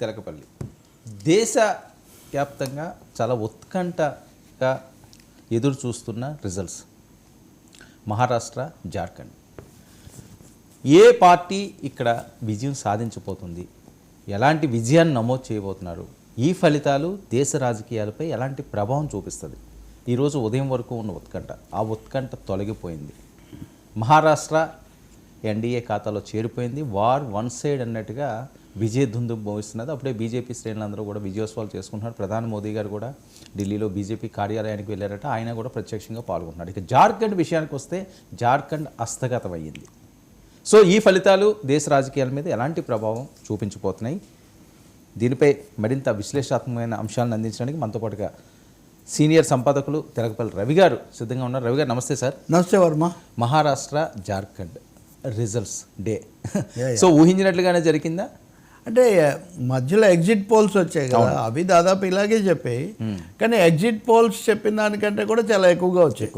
తెలకపల్లి. దేశ వ్యాప్తంగా చాలా ఉత్కంఠగా ఎదురు చూస్తున్న రిజల్ట్స్ మహారాష్ట్ర జార్ఖండ్. ఏ పార్టీ ఇక్కడ విజయం సాధించబోతుంది? ఎలాంటి విజయాన్ని నమోదు చేయబోతున్నారు? ఈ ఫలితాలు దేశ రాజకీయాలపై ఎలాంటి ప్రభావం చూపిస్తుంది? ఈరోజు ఉదయం వరకు ఉన్న ఉత్కంఠ. ఆ ఉత్కంఠ తొలగిపోయింది. మహారాష్ట్ర ఎన్డీఏ ఖాతాలో చేరిపోయింది. వార్ వన్ సైడ్ అన్నట్టుగా విజయ దుందు మోగిస్తున్నది అప్పుడే బీజేపీ శ్రేణులందరూ కూడా విజయోత్సవాలు చేసుకుంటున్నారు. ప్రధాని మోదీ గారు కూడా ఢిల్లీలో బీజేపీ కార్యాలయానికి వెళ్ళారట. ఆయన కూడా ప్రత్యక్షంగా పాల్గొంటున్నారు. ఇక జార్ఖండ్ విషయానికి వస్తే జార్ఖండ్ హస్తగతమయ్యింది సో ఈ ఫలితాలు దేశ రాజకీయాల మీద ఎలాంటి ప్రభావం చూపించబోతున్నాయి? దీనిపై మరింత విశ్లేషాత్మకమైన అంశాలను అందించడానికి మనతో పాటుగా సీనియర్ సంపాదకులు తెలకపల్లి రవి గారు సిద్ధంగా ఉన్నారు. రవి గారు నమస్తే సార్. నమస్తే Varma. Maharashtra Jharkhand results day. So ఊహించినట్లుగానే జరిగిందా? అంటే మధ్యలో ఎగ్జిట్ పోల్స్ వచ్చాయి కదా. అవి దాదాపు ఇలాగే చెప్పాయి. కానీ ఎగ్జిట్ పోల్స్ చెప్పిన దానికంటే కూడా చాలా ఎక్కువగా వచ్చాయి.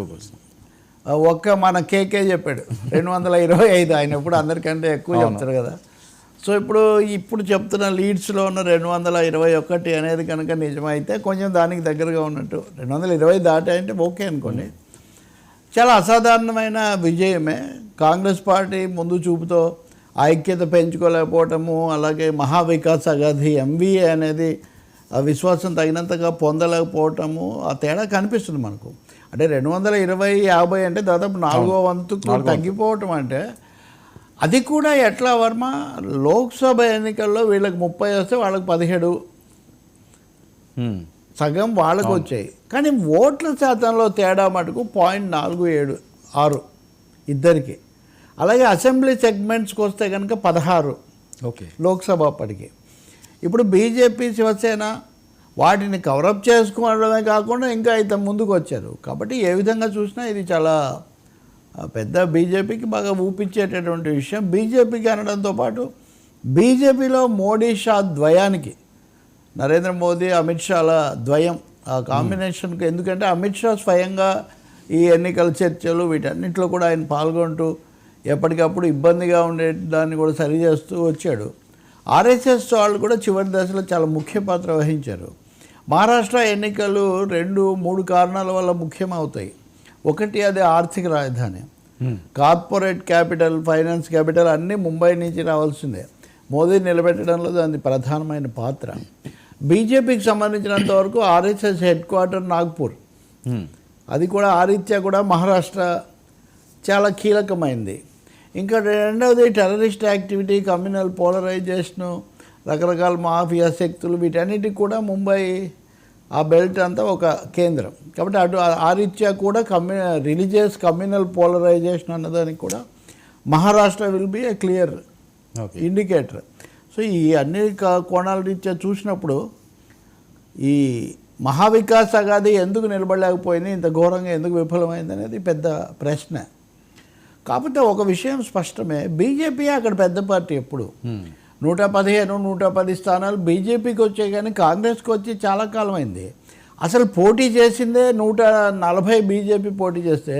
ఆ, ఒక్క మన కేకే చెప్పాడు. రెండు వందల ఇరవై ఐదు ఆయన ఎప్పుడు అందరికంటే ఎక్కువ చెప్తారు కదా. సో ఇప్పుడు ఇప్పుడు చెప్తున్న లీడ్స్లో ఉన్న రెండు వందల ఇరవై ఒకటి అనేది కనుక నిజమైతే కొంచెం దానికి దగ్గరగా ఉన్నట్టు. రెండు వందల ఇరవై దాటి అంటే ఓకే అనుకోండి. చాలా అసాధారణమైన విజయమే. కాంగ్రెస్ పార్టీ ముందు చూపుతో ఐక్యత పెంచుకోలేకపోవటము అలాగే మహావికాస్ అగాధి ఎంవీఏ అనేది ఆ విశ్వాసం తగినంతగా పొందలేకపోవటము ఆ తేడా కనిపిస్తుంది మనకు. అంటే రెండు వందల ఇరవై యాభై అంటే దాదాపు నాలుగో వంతుకు తగ్గిపోవటం అంటే అది కూడా ఎట్లా వర్మ? లోక్సభ ఎన్నికల్లో వీళ్ళకి ముప్పై వస్తే వాళ్ళకి పదిహేడు. సగం వాళ్ళకు వచ్చాయి. కానీ ఓట్ల శాతంలో తేడా మటుకు పాయింట్ నాలుగు ఏడు ఆరు ఇద్దరికి. అలాగే అసెంబ్లీ సెగ్మెంట్స్కి వస్తే కనుక పదహారు ఓకే. లోక్సభ అప్పటికి. ఇప్పుడు బీజేపీ శివసేన వాటిని కవరప్ చేసుకోవడమే కాకుండా ఇంకా అయితే ముందుకు వచ్చారు. కాబట్టి ఏ విధంగా చూసినా ఇది చాలా పెద్ద బీజేపీకి బాగా ఊపించేటటువంటి విషయం. బీజేపీకి అనడంతో పాటు బీజేపీలో మోడీ షా ద్వయానికి నరేంద్ర మోదీ అమిత్ షాల ద్వయం ఆ కాంబినేషన్కి. ఎందుకంటే అమిత్ షా స్వయంగా ఈ ఎన్నికల చర్చలు వీటన్నిటిలో కూడా ఆయన పాల్గొంటూ ఎప్పటికప్పుడు ఇబ్బందిగా ఉండే దాన్ని కూడా సరి చేస్తూ వచ్చాడు. ఆర్ఎస్ఎస్ వాళ్ళు కూడా చివరి దశలో చాలా ముఖ్య పాత్ర వహించారు. మహారాష్ట్ర ఎన్నికలు రెండు మూడు కారణాల వల్ల ముఖ్యమవుతాయి. ఒకటి అది ఆర్థిక రాజధాని. కార్పొరేట్ క్యాపిటల్ ఫైనాన్స్ క్యాపిటల్ అన్నీ ముంబై నుంచి రావాల్సిందే. మోదీ నిలబెట్టడంలో దాని ప్రధానమైన పాత్ర. బీజేపీకి సంబంధించినంత వరకు ఆర్ఎస్ఎస్ హెడ్ క్వార్టర్ నాగ్పూర్. అది కూడా ఆ రీత్యా కూడా మహారాష్ట్ర చాలా కీలకమైంది. ఇంకా రెండవది టెర్రరిస్ట్ యాక్టివిటీ కమ్యూనల్ పోలరైజేషను రకరకాల మాఫియా శక్తులు వీటన్నిటికి కూడా ముంబై ఆ బెల్ట్ అంతా ఒక కేంద్రం. కాబట్టి అటు ఆ- రీత్యా కూడా కమ్యూ రిలీజియస్ కమ్యూనల్ పోలరైజేషన్ అన్నదానికి కూడా Maharashtra will be a clear okay. Indicator. So ఈ అన్ని కోణాల రీత్యా చూసినప్పుడు ఈ మహావికాస్ అగాది ఎందుకు నిలబడలేకపోయింది ఇంత ఘోరంగా ఎందుకు విఫలమైంది అనేది పెద్ద ప్రశ్న. కాకపోతే ఒక విషయం స్పష్టమే. బీజేపీ అక్కడ పెద్ద పార్టీ ఎప్పుడు. నూట పదిహేను నూట పది స్థానాలు బీజేపీకి వచ్చాయి కానీ కాంగ్రెస్కి వచ్చి చాలా కాలం అయింది అసలు పోటీ చేసిందే నూట నలభై బీజేపీ పోటీ చేస్తే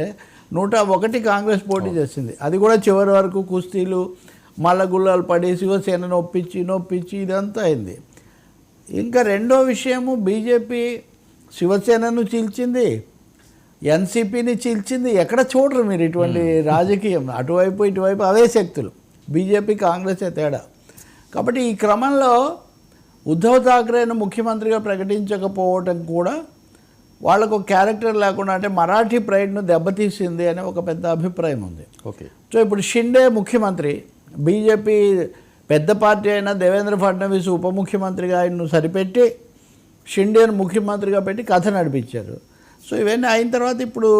నూట ఒకటి కాంగ్రెస్ పోటీ చేసింది. అది కూడా చివరి వరకు కుస్తీలు మల్లగుల్లాలు పడి శివసేనను ఒప్పించి నొప్పించి ఇదంతా అయింది. ఇంకా రెండో విషయము బీజేపీ శివసేనను చీల్చింది. ఎన్సీపీని చీల్చింది ఎక్కడ చూడరు మీరు ఇటువంటి రాజకీయం. అటువైపు ఇటువైపు అవే శక్తులు. బీజేపీ కాంగ్రెసే తేడా. కాబట్టి ఈ క్రమంలో ఉద్ధవ్ ఠాక్రేను ముఖ్యమంత్రిగా ప్రకటించకపోవటం కూడా వాళ్ళకు ఒక క్యారెక్టర్ లేకుండా అంటే మరాఠీ ప్రైడ్ను దెబ్బతీసింది అనే ఒక పెద్ద అభిప్రాయం ఉంది. ఓకే. సో ఇప్పుడు షిండే ముఖ్యమంత్రి బీజేపీ పెద్ద పార్టీ అయిన దేవేంద్ర ఫడ్నవీస్ ఉప ముఖ్యమంత్రిగా ఆయన్ను సరిపెట్టి షిండేను ముఖ్యమంత్రిగా పెట్టి కథ నడిపించారు. సో ఇవన్నీ అయిన తర్వాత ఇప్పుడు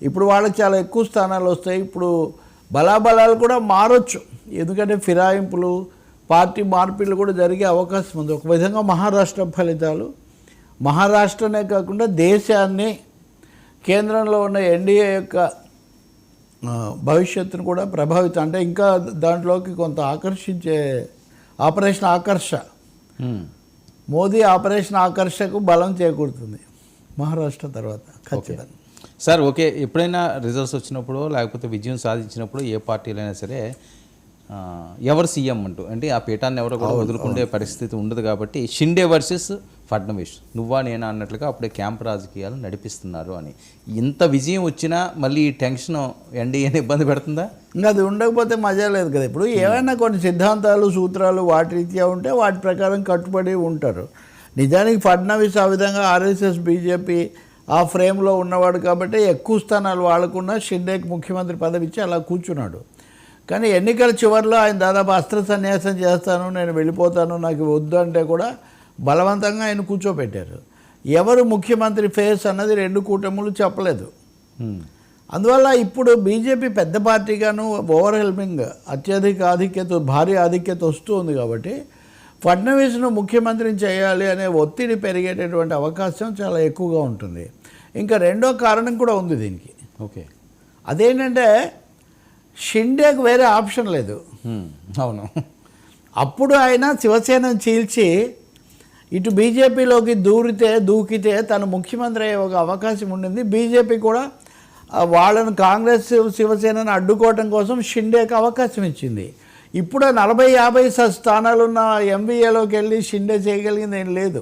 ఇప్పుడు వాళ్ళకి చాలా ఎక్కువ స్థానాలు వస్తాయి. ఇప్పుడు బలాబలాలు కూడా మారొచ్చు. ఎందుకంటే ఫిరాయింపులు పార్టీ మార్పిళ్ళు కూడా జరిగే అవకాశం ఉంది. ఒక విధంగా మహారాష్ట్ర ఫలితాలు. మహారాష్ట్రనే కాకుండా దేశాన్ని కేంద్రంలో ఉన్న ఎన్డీఏ యొక్క భవిష్యత్తును కూడా ప్రభావితం అంటే ఇంకా దాంట్లోకి కొంత ఆకర్షించే ఆపరేషన్ ఆకర్ష. మోదీ ఆపరేషన్ ఆకర్షకు బలం చేకూరుతుంది. మహారాష్ట్ర తర్వాత ఖచ్చితంగా. సార్ ఓకే ఎప్పుడైనా రిజల్ట్స్ వచ్చినప్పుడు లేకపోతే విజయం సాధించినప్పుడు ఏ పార్టీలైనా సరే ఎవరు సీఎం అంటూ అంటే ఆ పీఠాన్ని ఎవరో కూడా వదులుకునే పరిస్థితి ఉండదు కాబట్టి షిండే వర్సెస్ ఫడ్నవీస్ నువ్వా నేనా అన్నట్లుగా అప్పుడే క్యాంప్ రాజకీయాలు నడిపిస్తున్నారు అని. ఇంత విజయం వచ్చినా మళ్ళీ ఈ టెన్షన్ ఎన్డీఏని ఇబ్బంది పెడుతుందా? ఇంకా అది ఉండకపోతే మజా లేదు కదా. ఇప్పుడు ఏమైనా కొన్ని సిద్ధాంతాలు సూత్రాలు వాటి రీత్యా ఉంటే వాటి ప్రకారం కట్టుబడి ఉంటారు. నిజానికి ఫడ్నవీస్ ఆ విధంగా ఆర్ఎస్ఎస్ బీజేపీ ఆ ఫ్రేమ్లో ఉన్నవాడు కాబట్టి ఎక్కువ స్థానాలు వాళ్ళకున్న షిండేకి ముఖ్యమంత్రి పదవి ఇచ్చి అలా కూర్చున్నాడు. కానీ ఎన్నికల చివరిలో ఆయన దాదాపు అస్త్ర సన్యాసం చేస్తాను నేను వెళ్ళిపోతాను నాకు వద్దు అంటే కూడా బలవంతంగా ఆయన కూర్చోబెట్టారు. ఎవరు ముఖ్యమంత్రి ఫేస్ అన్నది రెండు కూటములు చెప్పలేదు. అందువల్ల ఇప్పుడు బీజేపీ పెద్ద పార్టీగాను ఓవర్ హెల్మింగ్ అత్యధిక ఆధిక్యత భారీ ఆధిక్యత వస్తుంది కాబట్టి ఫడ్నవీస్ను ముఖ్యమంత్రిని చేయాలి అనే ఒత్తిడి పెరిగేటటువంటి అవకాశం చాలా ఎక్కువగా ఉంటుంది. ఇంకా రెండో కారణం కూడా ఉంది దీనికి. ఓకే. అదేంటంటే షిండేకి వేరే ఆప్షన్ లేదు. అవును. అప్పుడు ఆయన శివసేనను చీల్చి ఇటు బీజేపీలోకి దూరితే దూకితే తను ముఖ్యమంత్రి అయ్యే ఒక అవకాశం ఉండింది. బీజేపీ కూడా వాళ్ళను కాంగ్రెస్ శివసేనను అడ్డుకోవటం కోసం షిండేకి అవకాశం ఇచ్చింది. ఇప్పుడు నలభై యాభై స- స్థానాలున్న ఎంబీఏలోకి వెళ్ళి షిండే చేయగలిగింది ఏం లేదు.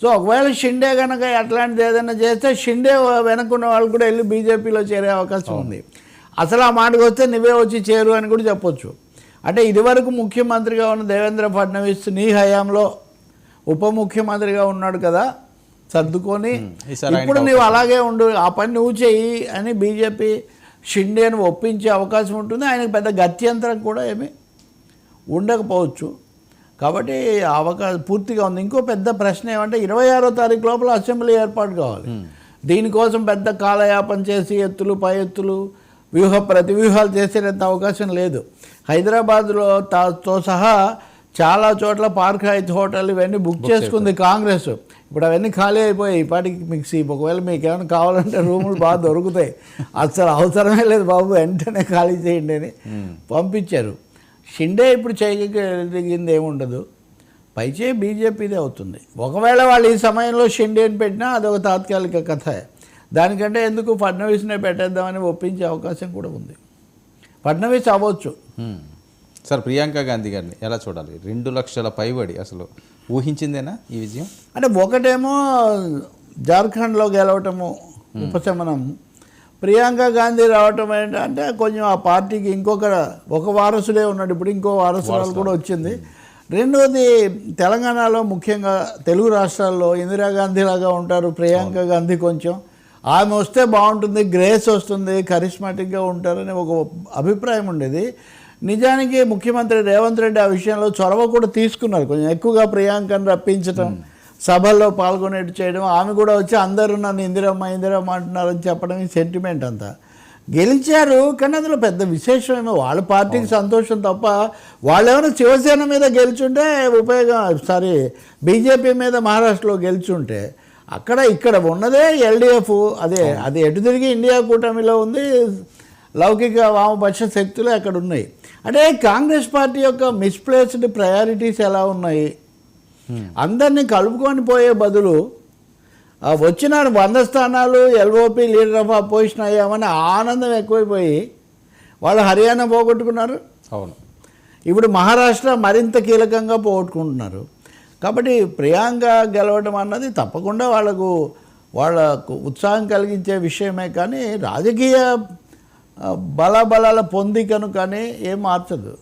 సో ఒకవేళ షిండే కనుక అట్లాంటిది ఏదైనా చేస్తే షిండే వెనకున్న వాళ్ళు కూడా వెళ్ళి బీజేపీలో చేరే అవకాశం ఉంది. అసలు ఆ మాటకు వస్తే నువ్వే వచ్చి చేరు అని కూడా చెప్పొచ్చు. అంటే ఇదివరకు ముఖ్యమంత్రిగా ఉన్న దేవేంద్ర ఫడ్నవీస్ నీ హయాంలో ఉప ముఖ్యమంత్రిగా ఉన్నాడు కదా సర్దుకొని ఇప్పుడు నువ్వు అలాగే ఉండు ఆ పని నువ్వు చెయ్యి అని బీజేపీ షిండేను ఒప్పించే అవకాశం ఉంటుంది. ఆయనకు పెద్ద గత్యంతరం కూడా ఏమీ ఉండకపోవచ్చు. కాబట్టి అవకాశం పూర్తిగా ఉంది. ఇంకో పెద్ద ప్రశ్న ఏమంటే ఇరవై ఆరో తారీఖు లోపల అసెంబ్లీ ఏర్పాటు కావాలి. దీనికోసం పెద్ద కాలయాపన చేసి ఎత్తులు పై ఎత్తులు వ్యూహ ప్రతివ్యూహాలు చేసేంత అవకాశం లేదు. హైదరాబాద్లో తా- తో సహా చాలా చోట్ల పార్క్ హైత్ హోటల్ ఇవన్నీ బుక్ చేసుకుంది కాంగ్రెస్. ఇప్పుడు అవన్నీ ఖాళీ అయిపోయాయి. ఇప్పటికి మీకు సీ ఒకవేళ మీకు ఏమైనా కావాలంటే రూములు బాగా దొరుకుతాయి. అసలు అవసరమే లేదు బాబు వెంటనే ఖాళీ చేయండి అని పంపించారు. షిండే ఇప్పుడు చేయగలిగింది ఏముండదు. పైచే బీజేపీదే అవుతుంది. ఒకవేళ వాళ్ళు ఈ సమయంలో షిండేని పెట్టినా అదొక తాత్కాలిక కథ. దానికంటే ఎందుకు ఫడ్నవీస్నే పెట్టేద్దామని ఒప్పించే అవకాశం కూడా ఉంది. ఫడ్నవీస్ అవ్వచ్చు. సార్ ప్రియాంక గాంధీ గారిని ఎలా చూడాలి? రెండు లక్షల పైబడి అసలు ఊహించిందేనా ఈ విజయం? అంటే ఒకటేమో జార్ఖండ్లో గెలవటము ఉపశమనం. ప్రియాంక గాంధీ రావటం ఏంటంటే కొంచెం ఆ పార్టీకి ఇంకొక ఒక వారసుడే ఉన్నాడు. ఇప్పుడు ఇంకో వారసురాలు కూడా వచ్చింది. రెండోది తెలంగాణలో ముఖ్యంగా తెలుగు రాష్ట్రాల్లో ఇందిరాగాంధీ లాగా ఉంటారు. ప్రియాంక గాంధీ కొంచెం. ఆమె వస్తే బాగుంటుంది. గ్రేస్ వస్తుంది. కరిస్మాటిక్గా ఉంటారని ఒక అభిప్రాయం ఉండేది. నిజానికి ముఖ్యమంత్రి రేవంత్ రెడ్డి ఆ విషయంలో చొరవ కూడా తీసుకున్నారు. కొంచెం ఎక్కువగా ప్రియాంకను రప్పించడం సభల్లో పాల్గొనేట్టు చేయడం ఆమె కూడా వచ్చి అందరూ నన్ను ఇందిరమ్మ ఇందిరమ్మ అంటున్నారని చెప్పడం ఈ సెంటిమెంట్ అంతా. గెలిచారు కానీ అందులో పెద్ద విశేషమేమో వాళ్ళ పార్టీకి సంతోషం తప్ప వాళ్ళు ఏమైనా శివసేన మీద గెలిచుంటే ఉపయోగం సారీ బీజేపీ మీద మహారాష్ట్రలో గెలిచుంటే అక్కడ ఇక్కడ ఉన్నదే ఎల్డిఎఫ్. అదే అది ఎటు తిరిగి ఇండియా కూటమిలో ఉంది లౌకిక వామపక్ష శక్తులు అక్కడ ఉన్నాయి. అంటే కాంగ్రెస్ పార్టీ యొక్క మిస్ప్లేస్డ్ ప్రయారిటీస్ ఎలా ఉన్నాయి? అందరినీ కలుపుకొని పోయే బదులు వచ్చిన వంద స్థానాలు ఎల్ఓపి లీడర్ ఆఫ్ అపోజిషన్ అయ్యామని ఆనందం ఎక్కువైపోయి వాళ్ళు హర్యానా పోగొట్టుకున్నారు. అవును. ఇప్పుడు మహారాష్ట్ర మరింత కీలకంగా పోగొట్టుకుంటున్నారు. కాబట్టి ప్రియాంక గెలవడం అన్నది తప్పకుండా వాళ్ళకు వాళ్ళకు ఉత్సాహం కలిగించే విషయమే కానీ రాజకీయ బలాబలాల పొందికను కానీ ఏం మార్చదు.